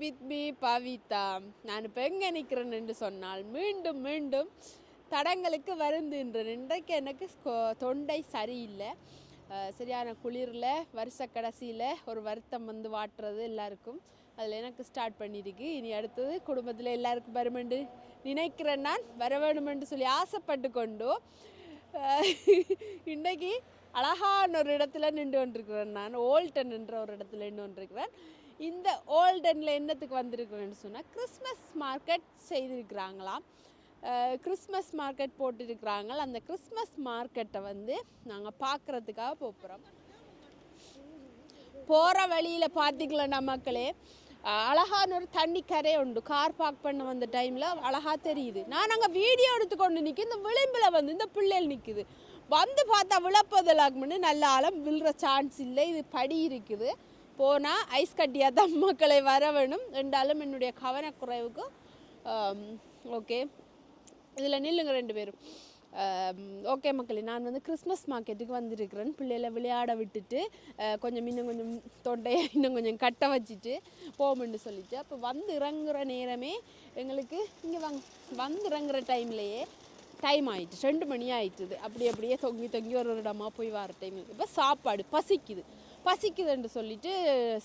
With me Pavitha. நான் இப்போ எங்கே என்று சொன்னால் மீண்டும் மீண்டும் தடங்களுக்கு வருந்துன்றேன் இன்றைக்கு எனக்கு தொண்டை சரியில்லை. சரியான குளிரில் வருஷ கடைசியில் ஒரு வருத்தம் வந்து வாட்டுறது எல்லாருக்கும். அதில் எனக்கு ஸ்டார்ட் பண்ணியிருக்கு இனி அடுத்தது குடும்பத்தில் எல்லாருக்கும் வருமென்று நினைக்கிறேன் நான். வர வேணுமென்று சொல்லி ஆசைப்பட்டு கொண்டு இன்றைக்கி அழகான ஒரு இடத்துல நின்று கொண்டிருக்கிறேன் நான். ஓல்டன் என்ற ஒரு இடத்துல நின்று கொண்டிருக்கிறேன். இந்த ஓல்டனில் என்னத்துக்கு வந்திருக்குன்னு சொன்னால் கிறிஸ்மஸ் மார்க்கெட் செய்திருக்கிறாங்களாம். கிறிஸ்மஸ் மார்க்கெட் போட்டிருக்கிறாங்க அந்த கிறிஸ்மஸ் மார்க்கெட்டை வந்து நாங்கள் பார்க்குறதுக்காக போகிறோம் போகிற வழியில் பார்த்திங்களா மக்களே அழகான ஒரு தண்ணி கரை உண்டு. கார் பார்க் பண்ண வந்த டைமில் அழகாக தெரியுது. நான் அங்கே வீடியோ எடுத்துக்கொண்டு நிற்க இந்த விளிம்பில் வந்து இந்த பிள்ளைகள் நிற்குது வந்து பார்த்தா விழப்பதிலாகும்னு நல்ல ஆழம் விழுற சான்ஸ் இல்லை. இது படி இருக்குது. போனால் ஐஸ் கட்டியாக தான் மக்களை வரவேணும் ரெண்டாலும் என்னுடைய கவனக்குறைவுக்கு ஓகே இதில் நில்லுங்க ரெண்டு பேரும். ஓகே மக்களே நான் வந்து கிறிஸ்மஸ் மார்க்கெட்டுக்கு வந்திருக்கிறேன். பிள்ளைகளை விளையாட விட்டுட்டு கொஞ்சம் இன்னும் கொஞ்சம் தொண்டையை இன்னும் கொஞ்சம் கட்ட வச்சுட்டு போகும்னு சொல்லிட்டு. அப்போ வந்து இறங்குற நேரமே எங்களுக்கு இங்கே வந் வந்து இறங்குற டைம்லேயே டைம் ஆயிட்டு ரெண்டு மணி ஆயிட்டுது. அப்படி அப்படியே தொங்கி தொங்கி ஒரு ஒரு இடமா போய் வர டைம் இப்போ சாப்பாடு பசிக்குது. பசிக்குதுன்னு சொல்லிட்டு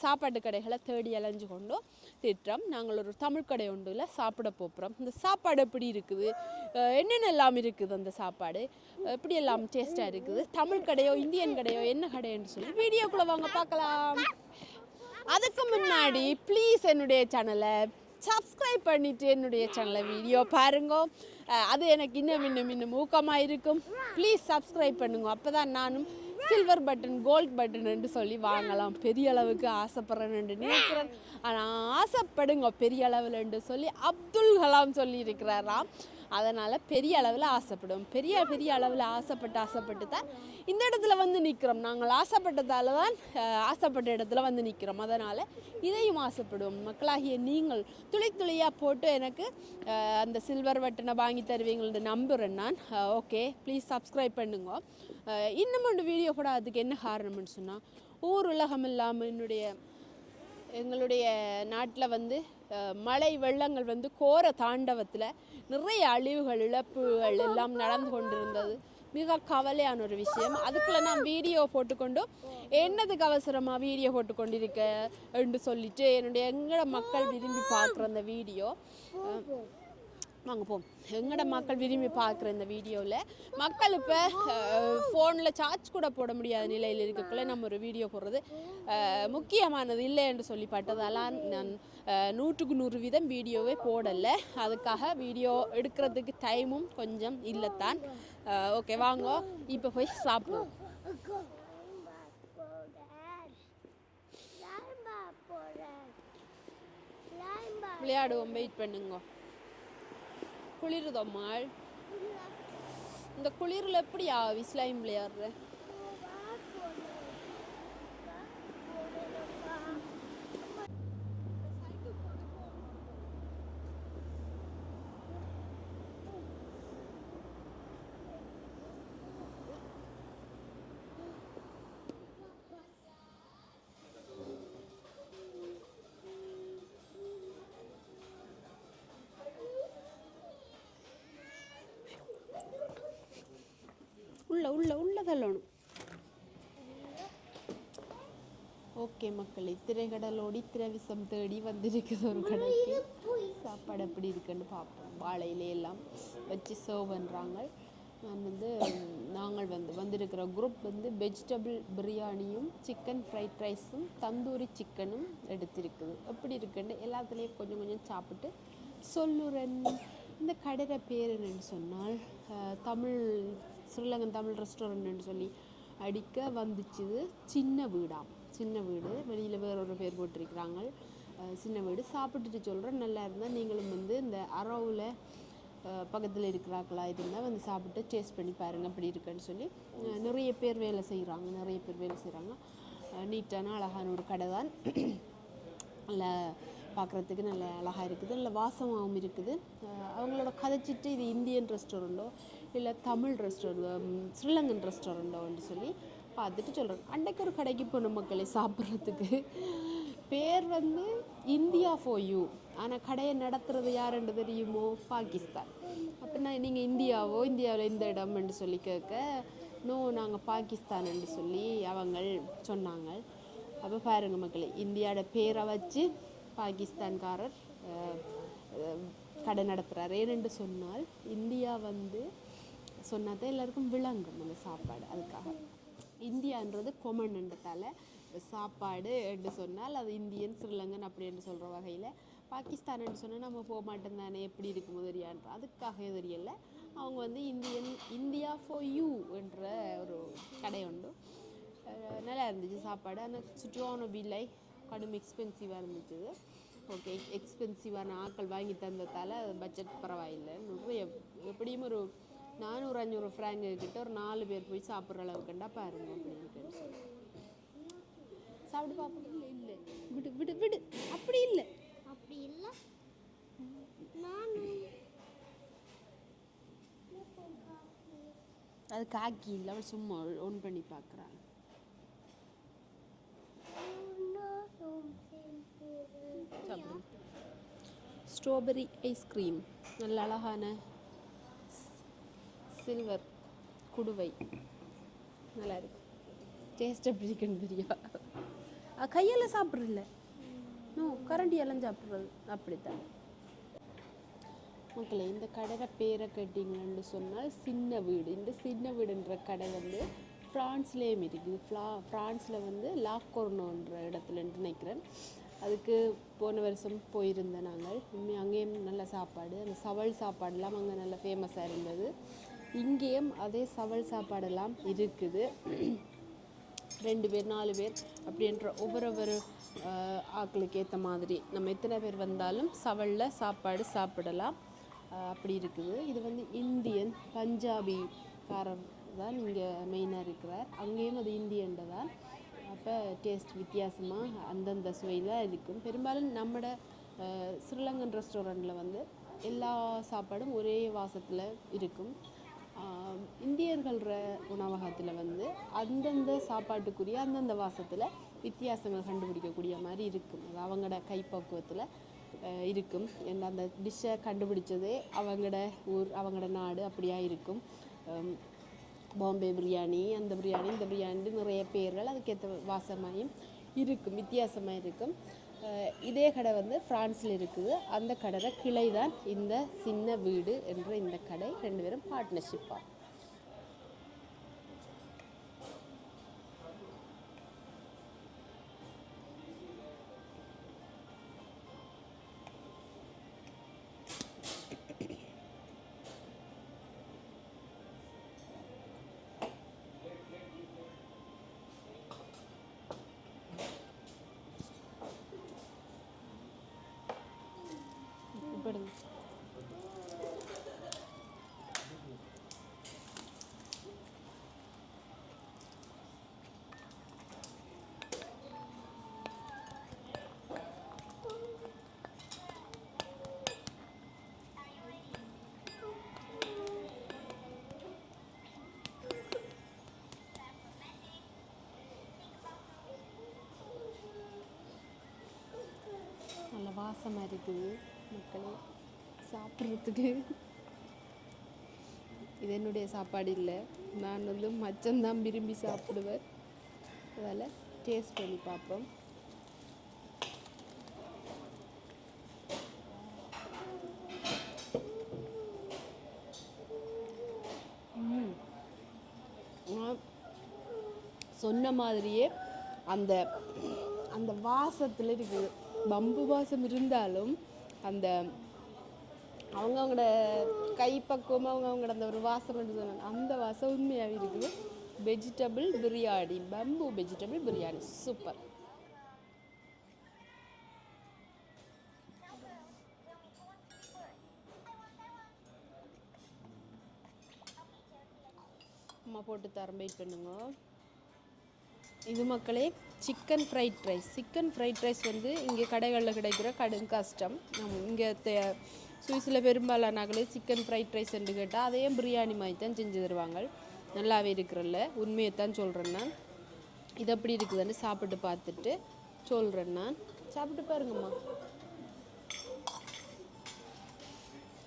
சாப்பாட்டு கடைகளை தேடி அலைஞ்சு கொண்டோம் திட்டுறோம். நாங்கள் ஒரு தமிழ் கடை ஒன்றுல சாப்பிட போகிறோம் இந்த சாப்பாடு எப்படி இருக்குது? அஹ் என்னென்ன எல்லாம் இருக்குது அந்த சாப்பாடு? எப்படி எல்லாம் டேஸ்ட்டாக இருக்குது? தமிழ் கடையோ இந்தியன் கடையோ என்ன கடைன்னு சொல்லி வீடியோக்குள்ளே வாங்க பார்க்கலாம். அதுக்கு முன்னாடி ப்ளீஸ் என்னுடைய சேனலை சப்ஸ்கிரைப் பண்ணிவிட்டு என்னுடைய சேனலை வீடியோ பாருங்க. அது எனக்கு இன்னும் இன்னும் இன்னும் ஊக்கமாக இருக்கும். ப்ளீஸ் சப்ஸ்கிரைப் பண்ணுங்க. அப்போ தான் நானும் சில்வர் பட்டன் கோல்ட் பட்டன் சொல்லி வாங்கலாம். பெரிய அளவுக்கு ஆசைப்படுறேன்னு நினைக்கிறேன். ஆனால் ஆசைப்படுங்க பெரிய அளவில் சொல்லி அப்துல் கலாம் சொல்லி இருக்கிறாராம் அதனால் பெரிய அளவில் ஆசைப்படும். பெரிய பெரிய அளவில் ஆசைப்பட்டு ஆசைப்பட்டு தான் இந்த இடத்துல வந்து நிற்கிறோம் நாங்கள் ஆசைப்பட்டதால தான் ஆசைப்பட்ட இடத்துல வந்து நிற்கிறோம் அதனால் இதையும் ஆசைப்படுவோம் மக்களாகிய நீங்கள் துளி துளியாக போட்டு எனக்கு அந்த சில்வர் வட்டனை வாங்கி தருவீங்கள்னு நம்புகிறேன் நான். ஓகே ப்ளீஸ் சப்ஸ்கிரைப் பண்ணுங்க. இன்னும் ஒன்று வீடியோ கூட அதுக்கு என்ன காரணம்னு சொன்னால் ஊர் உலகம் இல்லாமல் என்னுடைய எங்களுடைய நாட்டில் வந்து மழை வெள்ளங்கள் வந்து கோர தாண்டவத்தில் நிறைய அழிவுகள் இழப்புகள் எல்லாம் நடந்து கொண்டிருந்தது. மிக கவலையான ஒரு விஷயம். அதுக்குள்ள நான் வீடியோ போட்டுக்கொண்டும் என்னதுக்கு அவசரமாக வீடியோ போட்டுக்கொண்டிருக்க? என்று சொல்லிட்டு என்னுடைய எங்களோட மக்கள் விரும்பி பார்க்குற அந்த வீடியோ வாங்க போம் எங்கட மக்கள் விரும்பி பார்க்குற இந்த வீடியோவில் மக்கள் இப்போ ஃபோனில் சார்ஜ் கூட போட முடியாத நிலையில் இருக்கக்குள்ள நம்ம ஒரு வீடியோ போடுறது முக்கியமானது இல்லை என்று சொல்லி பட்டதால் நான் நூற்றுக்கு நூறு வீதம் வீடியோவே போடலை. அதுக்காக வீடியோ எடுக்கிறதுக்கு டைமும் கொஞ்சம் இல்லைத்தான். ஓகே வாங்க. இப்போ போய் சாப்பிடுவோம். விளையாடுவோம். வெயிட் பண்ணுங்க. குளிருதம்மாள்? இந்த குளிரில் எப்படியா விஸ்லாயம் விளையாடுற? ஓகே மக்களே திரைக்கடலோடி திரவிசம் தேடி வந்திருக்குது ஒரு கடைக்கு சாப்பாடு எப்படி இருக்குன்னு பார்ப்போம். வாழையில எல்லாம் வச்சு சர்வ் பண்ணுறாங்க நான் வந்து நாங்கள் வந்து வந்திருக்கிற குரூப் வந்து வெஜிடபிள் பிரியாணியும் சிக்கன் ஃப்ரைட் ரைஸும் தந்தூரி சிக்கனும் எடுத்திருக்குது. எப்படி இருக்குன்னு எல்லாத்துலேயும் கொஞ்சம் கொஞ்சம் சாப்பிட்டு சொல்லுறேன். இந்த கடையில பேர் என்னன்னு சொன்னால் தமிழ் ஸ்ரீலங்கன் தமிழ் ரெஸ்டாரண்ட்னு சொல்லி அடிக்க வந்துச்சு சின்ன வீடாம் சின்ன வீடு. வெளியில் வேற ஒரு பேர் போட்டிருக்கிறாங்க சின்ன வீடு. சாப்பிட்டுட்டு சொல்கிறேன் நல்லா இருந்தால் நீங்களும் வந்து இந்த அரவில் பக்கத்தில் இருக்கிறாங்களா இருந்தால் வந்து சாப்பிட்டு டேஸ்ட் பண்ணி பாருங்கள் அப்படி இருக்குன்னு சொல்லி நிறைய பேர் வேலை செய்கிறாங்க நிறைய பேர் வேலை செய்கிறாங்க நீட்டான அழகான ஒரு கடை தான். நல்ல பார்க்குறதுக்கு நல்ல அழகாக இருக்குது. நல்ல வாசமாகவும் இருக்குது. அவங்களோட கதைச்சிட்டு இது இந்தியன் ரெஸ்டாரண்ட்டோ இல்லை தமிழ் ரெஸ்டாரண்ட் ஸ்ரீலங்கன் ரெஸ்டாரண்ட்டோன்னு சொல்லி பார்த்துட்டு சொல்கிறேன் அன்றைக்கு ஒரு கடைக்கு போன மக்களை சாப்பிட்றதுக்கு. பேர் வந்து இந்தியா ஃபோர் யூ ஆனால் கடையை நடத்துறது யாருன்னு தெரியுமோ? பாகிஸ்தான். அப்போ நான் நீங்கள் இந்தியாவோ இந்தியாவில் இந்த இடம்னு சொல்லி கேட்க நோ நாங்கள் பாகிஸ்தான்னு சொல்லி அவங்க சொன்னாங்க. அப்போ பாருங்க மக்களே இந்தியாவோட பேரை வச்சு பாகிஸ்தான்காரர் கடை நடத்துகிறார் ஏனென்று சொன்னால் இந்தியா வந்து சொன்னாதான் எல்லாருக்கும் விளங்கும் அந்த சாப்பாடு அதுக்காக. இந்தியான்றது கொமன்ன்றதால சாப்பாடு என்று சொன்னால் அது இந்தியன் ஸ்ரீலங்கன் அப்படி என்று சொல்கிற வகையில். பாகிஸ்தான் என்று சொன்னால் நம்ம போக மாட்டோம் தானே எப்படி இருக்கும் தெரியான்ற அதுக்காக தெரியல. அவங்க வந்து இந்தியன் இந்தியா ஃபார் யூ என்ற ஒரு கடை உண்டு. நல்லா இருந்துச்சு சாப்பாடு. ஆனால் சுற்றுவான விலை கடும் எக்ஸ்பென்சிவாக இருந்துச்சு. ஓகே எக்ஸ்பென்சிவான ஆட்கள் வாங்கி தந்ததால் பட்ஜெட் பரவாயில்லை எப் எப்படியும் ஒரு நானூறு அஞ்சூறு ஃப்ராங்கு கிட்ட ஒரு நாலு பேர் போய் சாப்பிட்ற அளவுக்குண்டா பாருங்க அப்படின்னு சொல்லி சாப்பிட்டு பார்ப்போம் இல்லை இல்லை. விடு விடு விடு. அப்படி இல்லை. அப்படி இல்லை. நான். அது காக்கி இல்லை அவள் சும்மா ஒன் பண்ணி சாப்பிடுங்க ஸ்ட்ராபெரி ஐஸ்கிரீம் நல்ல அழகான சில்வர் குடுவை. நல்லா இருக்கு டேஸ்ட் எப்படி இருக்குன்னு தெரியா கையால் சாப்பிட்றதில்ல நோ கரண்டியெல்லாம் சாப்பிட்றது அப்படித்தான். மக்களே இந்த கடையை பேரை கேட்டிங்கன்னு சொன்னால் சின்ன வீடு. இந்த சின்ன வீடுன்ற கடை வந்து ஃப்ரான்ஸ்லேயும் இருக்குது. ஃப்ளா ஃப்ரான்ஸில் வந்து லாக்கோர்னோன்ற இடத்துல நினைக்கிறேன் அதுக்கு போன வருஷம் போயிருந்தேன் நாங்கள். உண்மை அங்கேயும் நல்ல சாப்பாடு. அந்த சவல் சாப்பாடுலாம் அங்கே நல்ல ஃபேமஸாக இருந்தது. இங்கேயும் அதே சவல் சாப்பாடெல்லாம் இருக்குது. ரெண்டு பேர் நாலு பேர் அப்படின்ற ஒவ்வொரு ஆக்களுக்கு ஆட்களுக்கு ஏற்ற மாதிரி. நம்ம எத்தனை பேர் வந்தாலும் சவலில் சாப்பாடு சாப்பிடலாம். அப்படி இருக்குது. இது வந்து இந்தியன் பஞ்சாபிக்காரர் தான் இங்கே மெயினாக இருக்கிறார். அங்கேயும் அது இந்தியன்ட தான். அப்போ டேஸ்ட் வித்தியாசமாக அந்தந்த சுவையில் இருக்கும். பெரும்பாலும் நம்மட ஸ்ரீலங்கன் ரெஸ்டாரண்ட்டில் வந்து எல்லா சாப்பாடும் ஒரே வாசத்தில் இருக்கும். இந்தியர்கள உணவகத்தில் வந்து அந்தந்த சாப்பாட்டுக்குரிய அந்தந்த வாசத்தில் வித்தியாசங்கள் கண்டுபிடிக்கக்கூடிய மாதிரி இருக்கும். அது அவங்களோட கைப்பக்குவத்தில் இருக்கும். என்ன அந்த டிஷ்ஷை கண்டுபிடிச்சதே அவங்களோட ஊர் அவங்களோட நாடு அப்படியா இருக்கும். பாம்பே பிரியாணி அந்த பிரியாணி இந்த பிரியாணி நிறைய பேர்கள் அதுக்கேற்ற வாசமாயும் இருக்கும் வித்தியாசமாக இருக்கும் இதே கடை வந்து ஃப்ரான்ஸில் இருக்குது. அந்த கடையோட கிளை தான் இந்த சின்ன வீடு என்ற இந்த கடை. ரெண்டு பேரும் பார்ட்னர்ஷிப்பாக வாசமாக இருக்குது மக்களே சாப்பிட்றதுக்கு. இது என்னுடைய சாப்பாடு இல்லை. நான் வந்து மச்சம்தான் விரும்பி சாப்பிடுவேன். அதில் டேஸ்ட் பண்ணி பார்ப்போம். சொன்ன மாதிரியே அந்த அந்த வாசத்தில் இருக்குது. பம்பு வாசம் இருந்தாலும் அந்த அவங்கவுங்களோட கைப்பக்குவம் அவங்கவுங்களோட அந்த ஒரு வாசம் சொன்னாங்க அந்த வாசம் உண்மையாகவே இருக்குது. வெஜிடபிள் பிரியாணி பம்பு வெஜிடபிள் பிரியாணி சூப்பர் அம்மா போட்டு தரம் வெயிட் பண்ணுங்க. இது மக்களே chicken fried rice chicken fried rice வந்து இங்கே கடைகளில் கிடைக்கிற கடும் கஷ்டம். நம்ம இங்கே சுவிஸில் பெரும்பாலானாக்களே சிக்கன் ஃப்ரைட் ரைஸ் என்று கேட்டால் அதையும் பிரியாணி மாதிரி தான் செஞ்சு தருவாங்க. நல்லாவே இருக்கிறல்ல. உண்மையை தான் சொல்கிறேன் நான். இது எப்படி இருக்குதுன்னு சாப்பிட்டு பார்த்துட்டு சொல்கிறேன் நான். சாப்பிட்டு பாருங்கம்மா.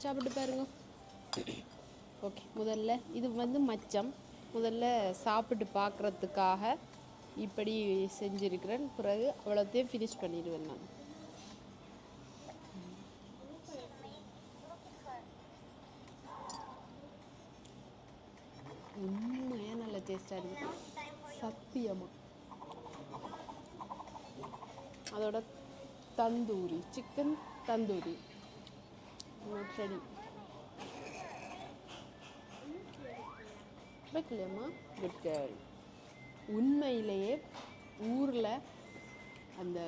சாப்பிட்டு பாருங்க. ஓகே முதல்ல இது வந்து மச்சம். முதல்ல சாப்பிட்டு பார்க்குறதுக்காக இப்படி செஞ்சிருக்கிறேன். பிறகு அவ்வளோத்தையும் ஃபினிஷ் பண்ணிடுவேன் நான். உண்மையாக நல்ல டேஸ்டாக இருக்கு. சத்தியமாக அதோட தந்தூரி சிக்கன் தந்தூரி. சரி வைக்கலையம்மா? குட் கேர்ள் உண்மையிலேயே ஊரில் அந்த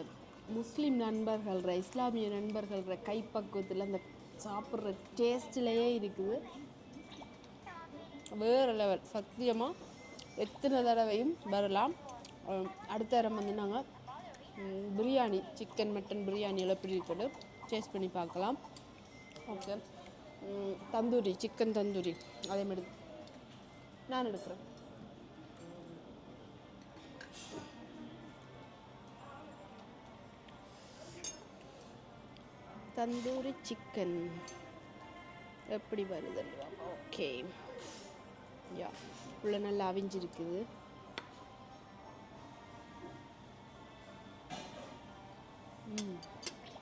முஸ்லீம் நண்பர்கள்ற இஸ்லாமிய நண்பர்கள்ற கைப்பக்குவத்தில் அந்த சாப்பிட்ற டேஸ்ட்லேயே இருக்குது. வேறு லெவல் சத்தியமாக எத்தனை தடவையும் வரலாம். அடுத்த தரம் வந்து நாங்கள் பிரியாணி சிக்கன் மட்டன் பிரியாணி எல்லாம் எப்படி இருக்குது டேஸ்ட் பண்ணி பார்க்கலாம். Okay tandoori chicken tandoori. அதே மாதிரி நான் எடுக்கிறேன். தந்தூரி சிக்கன் எப்படி வருது ஓகே யா உள்ள நல்லா அவிஞ்சிருக்குது.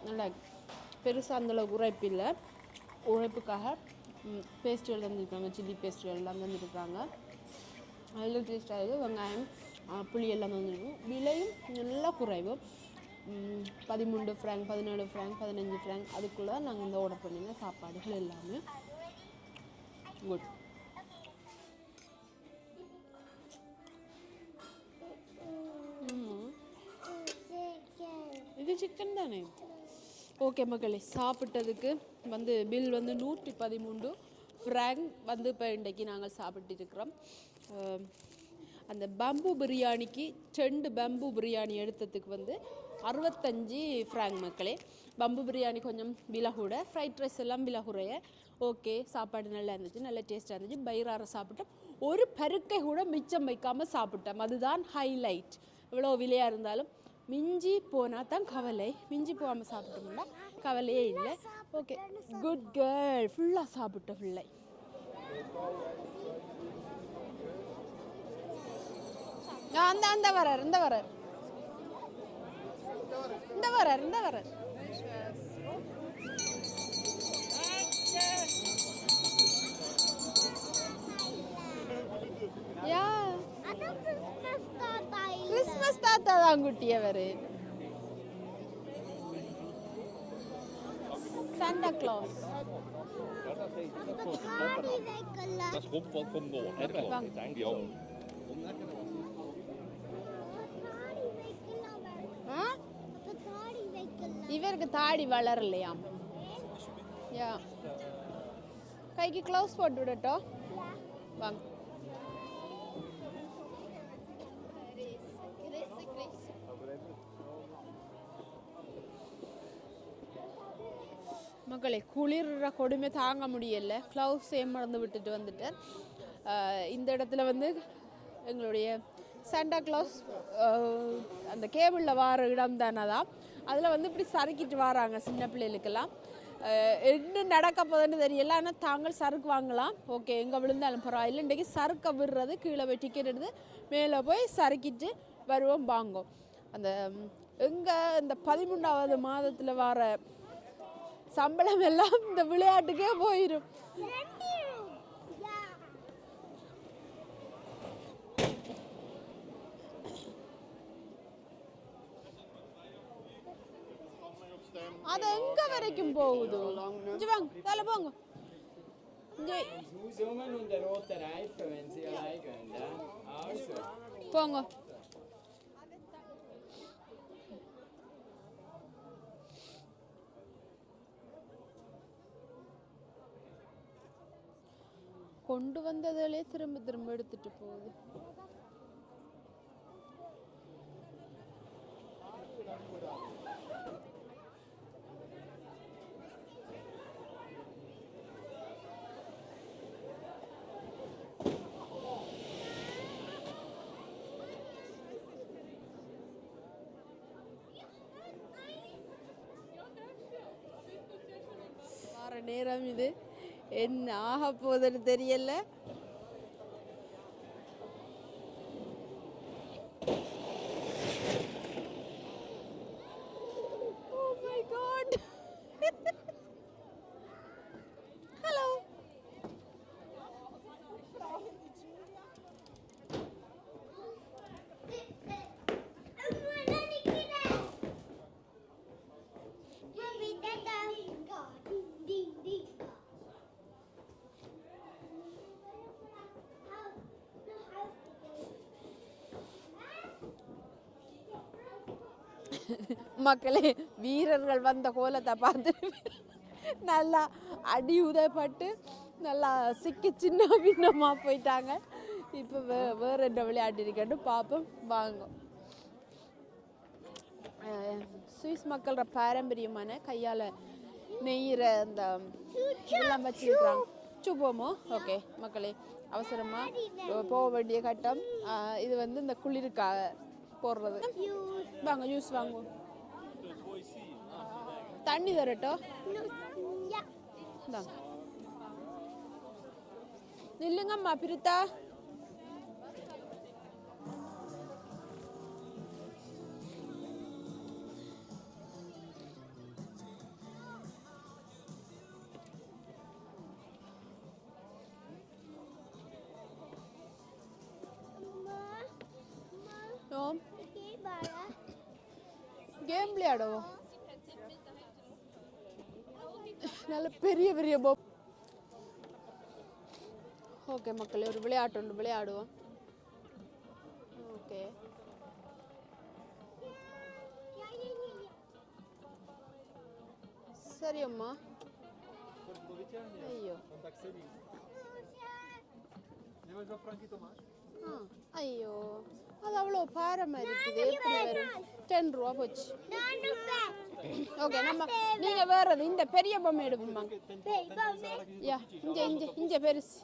நல்லா பெருசாக அந்தளவுக்கு உழைப்பு இல்லை. உழைப்புக்காக பேஸ்ட்டுகள் தந்துருக்காங்க. சில்லி பேஸ்ட்டுகள் எல்லாம் தந்துருக்காங்க. நல்ல டேஸ்ட்டாக இருக்குது வெங்காயம் புளி எல்லாம் வந்துருக்கும் விலையும் நல்லா குறைவு. பதிமூன்று ஃப்ராங்க் பதினேழு ஃப்ராங்க் பதினஞ்சு ஃப்ராங்க் அதுக்குள்ளே நாங்கள் இந்த ஆர்டர் பண்ணியிருந்த சாப்பாடுகள் எல்லாமே குட் இது சிக்கன் தானே? ஓகே மக்களே சாப்பிட்டதுக்கு வந்து பில் வந்து நூற்றி பதிமூன்று ஃப்ராங்க் வந்து இப்போ இன்றைக்கு நாங்கள் சாப்பிட்டு இருக்கிறோம் அஹ் அந்த பம்பு பிரியாணிக்கு ரெண்டு பம்பு பிரியாணி எடுத்ததுக்கு வந்து அறுபத்தஞ்சி ஃப்ராங்க் மக்களே. பம்பு பிரியாணி கொஞ்சம் விலை கூட. ஃப்ரைட் ரைஸ் எல்லாம் விலை குறைய. ஓகே சாப்பாடு நல்லா இருந்துச்சு நல்ல டேஸ்ட்டாக இருந்துச்சு. பைரார சாப்பிட்டோம். ஒரு பருக்கை கூட மிச்சம் வைக்காமல் சாப்பிட்டோம். அதுதான் ஹைலைட் இவ்வளோ விலையாக இருந்தாலும். மிஞ்சி போனால் தான் கவலை. மிஞ்சி போகாமல் சாப்பிட்டோம்னா கவலையே இல்லை. ஓகே குட் கேர்ள் ஃபுல்லாக சாப்பிட்டோம் ஃபுல்லாக அந்த அந்த வரார் இந்த வரார் இந்த வரார் இந்த வரார். யா. கிறிஸ்மஸ் தாத்தா தான் குட்டி அவரு. சாண்டா கிளாஸ் அப்ப தாடி வைக்கல. Dat is Rob van இவருக்கு தாடி வளரலையாம் யா. கைக்கு க்ளவுஸ் போட்டு விடட்டோ? வாங்க. மக்களே குளிர்ற கொடுமை தாங்க முடியல. க்ளவுஸ் மறந்து விட்டுட்டு வந்துட்டேன் ஆஹ் இந்த இடத்துல வந்து எங்களுடைய சாண்டா கிளாஸ் அந்த கேபிளில் வார இடம் தானே தான் அதில் வந்து இப்படி சறுக்கிட்டு வராங்க சின்ன பிள்ளைகளுக்கெல்லாம். என்ன நடக்க போதுன்னு தெரியல. ஆனால் தாங்கள் சறுக்கு வாங்கலாம் ஓகே எங்கே விழுந்தாலும் பரவாயில்லை. இன்றைக்கி சறுக்க விடுறது கீழே போய் டிக்கெட் எடுத்து மேலே போய் சறுக்கிட்டு வருவோம் வாங்கும் அந்த எங்கே இந்த பதிமூன்றாவது மாதத்தில் வர சம்பளம் எல்லாம் இந்த விளையாட்டுக்கே போயிடும் அது எங்க வரைக்கும் போகுது? இஞ்சி வாங்க தலை போங்க. போங்க. கொண்டு வந்ததிலே திரும்ப திரும்ப எடுத்துட்டு போகுது. நேரம் இது. என்ன ஆக போகுதுன்னு தெரியல. மக்களே வீரர்கள் வந்த கோலத்தை பார்த்து நல்லா அடி உதப்பட்டு நல்லா சிக்கி சின்ன பின்னமாக போயிட்டாங்க. இப்போ வே வேற என்ன விளையாட்டு இருக்கட்டு பார்ப்போம். வாங்க. அஹ், சுவிஸ் மக்களோட பாரம்பரியமான கையால் நெய்கிற அந்த இதெல்லாம் வச்சுருக்காங்க சுப்போமோ? ஓகே மக்களே அவசரமாக போக வேண்டிய கட்டம். இது வந்து இந்த குளிருக்காக போடுறது. வாங்க ஜூஸ் வாங்குவோம். തണ്ണി തരട്ടോ? നില്ലുങ്ങമ്മ പിരുത്ത. ഗെയിം പ്ലേ ആടോ? நல்ல பெரிய பெரிய போ ஓகே மக்களே ஒரு விளையாட்டு ஒன்று விளையாடுவோம். ஓகே சரி அம்மா. ஐயோ. ஆ ஐயோ அது அவ்வளோ பாரமா இருக்குது எப்படி வரும் டென் ரூபா போச்சு ஓகே நம்ம நீங்க வேறது இந்த பெரிய பொம்மை எடுப்போமாங்க யா இங்க இங்க இங்க பெருசு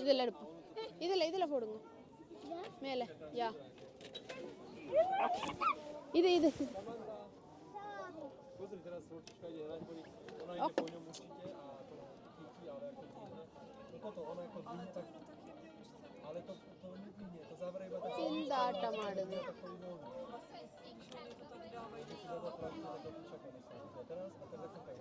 இதுல எடுப்போம் இதுல இதுல போடுங்க மேல யா இது இது ஓகே ಕೊಟ್ಟು ಅವನ ಅಲೆ ಕೊಟ್ಟು ತಿಂದಾಟ ಮಾಡುದು Teraz, a teraz tutaj,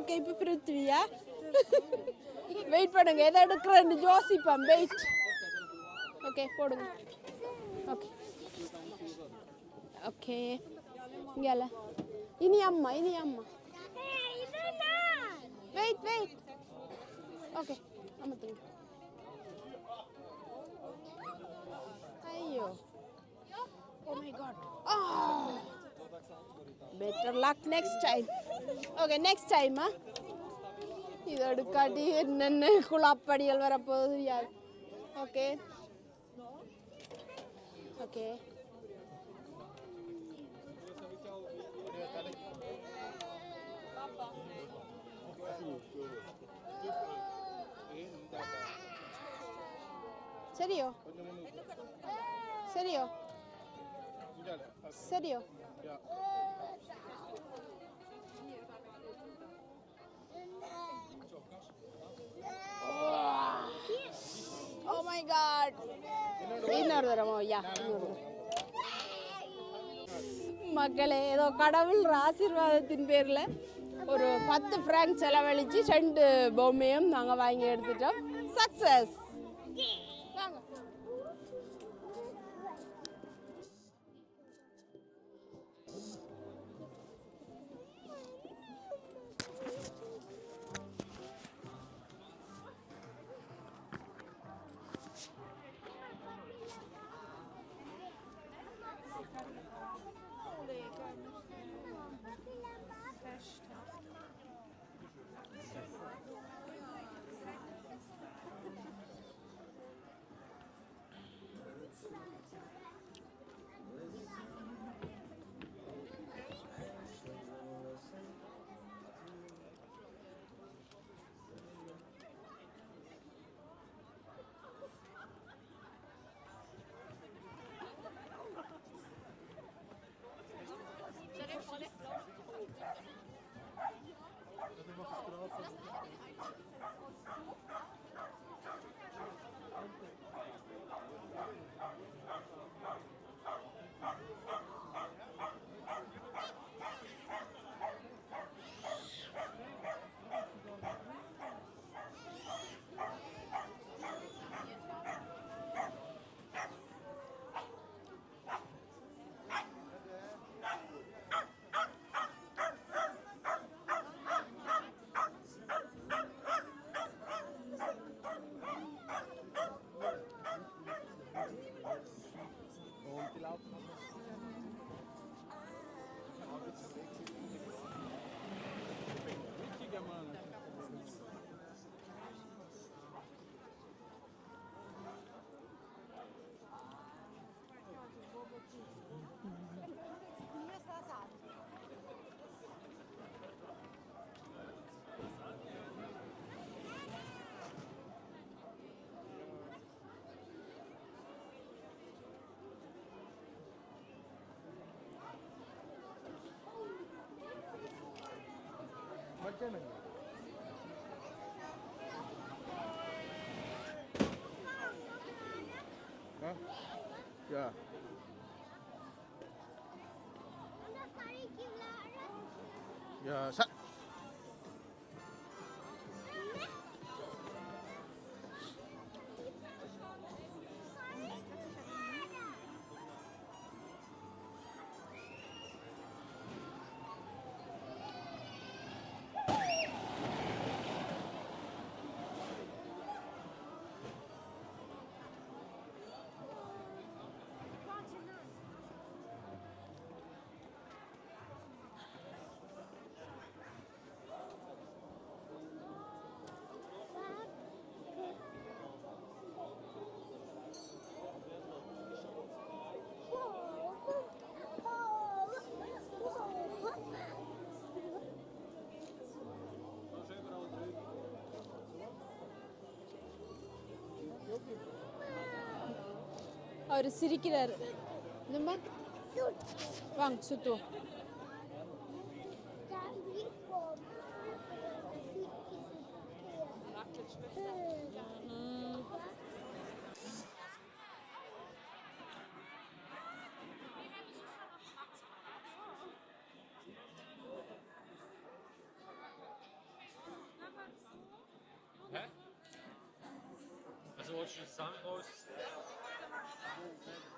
okay இப்போ பிருத்வியா வெயிட் பண்ணுங்க எதை எடுக்கிறேன்னு யோசிப்பேன் வெயிட் ஓகே போடுங்க ஓகே ஓகே இங்கேல இனி அம்மா இனி அம்மா வெயிட் வெயிட் ஓகே அமத்துங்க ஐயோ ஓ my God better luck next time okay next டைமா இது எடுக்காட்டி என்னென்ன குழாப்படிகள் வரப்போகுது யார் ஓகே ஓகே சரியோ சரியோ சரியோ மை காட் இன்னொரு தரமோ யா இன்னொரு தரம். மக்களே ஏதோ கடவுள் ஆசீர்வாதத்தின் பேரில் ஒரு பத்து ஃப்ராங்க் செலவழித்து ரெண்டு பொம்மையும் நாங்கள் வாங்கி எடுத்துட்டோம் சக்ஸஸ் வாங்க Ja. Und das அவர் சிரிக்கிறாரு இந்தம்மா வாங்க சுத்துவோம் Hä? Also willst du zusammen raus? movement.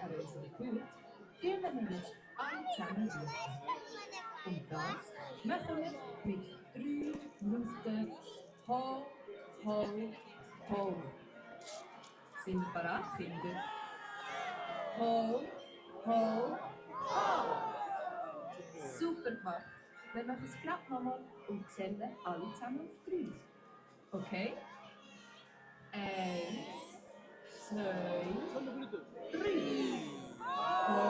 hebben ze gehuurd, kunnen we het samen doen. En dat maken we met drie. Ho, ho, ho. Zijn we paraat, vrienden? Ho, ho, ho. Super gemacht. Wir machen es gerade nochmal und zählen alle zusammen auf drei. Okay? Eins zwei, drei. Ho,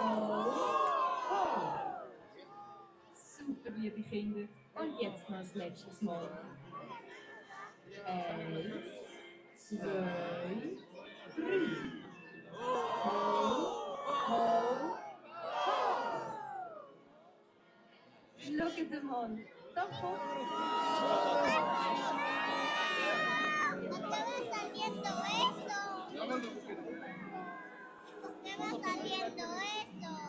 ho, ho. Super, liebe Kinder. Und jetzt noch das letztes Mal. Eins, zwei, drei. Ho, ho, ho. Schaut mal, da kommt ¿Por qué va saliendo eso?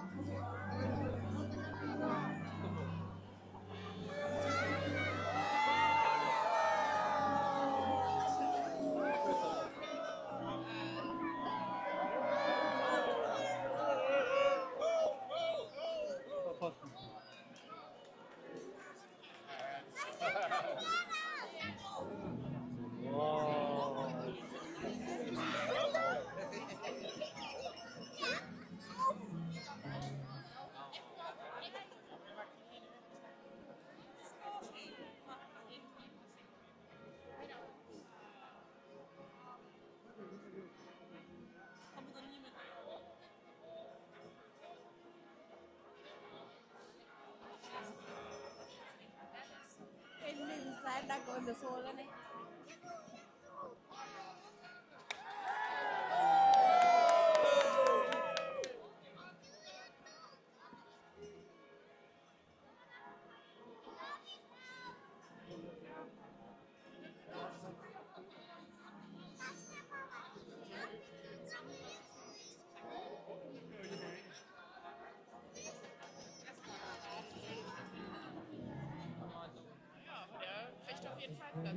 anda con los órganos.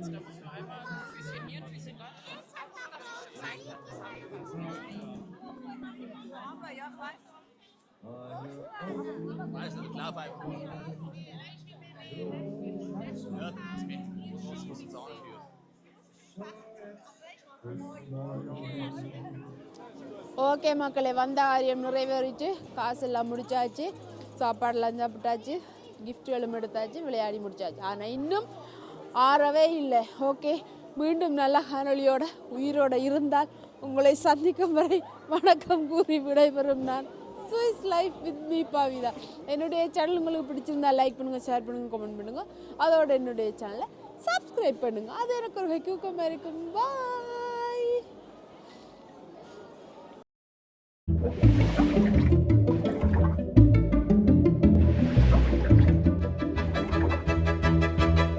auf jeden Fall Platz. Da muss man einmal Füßchen hier, Füßchen da. Aber ja, weiß. Weiß nicht, klar, bei. Ja, das ist mir. Das muss uns auch nicht für. Okay மக்களே வந்த காரியம் நிறைவேறிட்டு காசு எல்லாம் முடிச்சாச்சு சாப்பாடெல்லாம் சாப்பிட்டாச்சு கிஃப்ட்டுகளும் எடுத்தாச்சு விளையாடி முடிச்சாச்சு ஆனால் இன்னும் ஆறவே இல்லை. ஓகே மீண்டும் நல்ல காணொலியோட உயிரோட இருந்தால் உங்களை சந்திக்கும் வரை வணக்கம் கூறி விடைபெறும் நான் Swiss life with me Bhavitha. என்னுடைய சேனல் உங்களுக்கு பிடிச்சிருந்தா லைக் பண்ணுங்கள் ஷேர் பண்ணுங்கள் கமெண்ட் பண்ணுங்கள் அதோட என்னுடைய சேனலை சப்ஸ்கிரைப் பண்ணுங்கள் அது எனக்கு ஒரு ஹெக்கூக்கமாக இருக்கும். பாய்.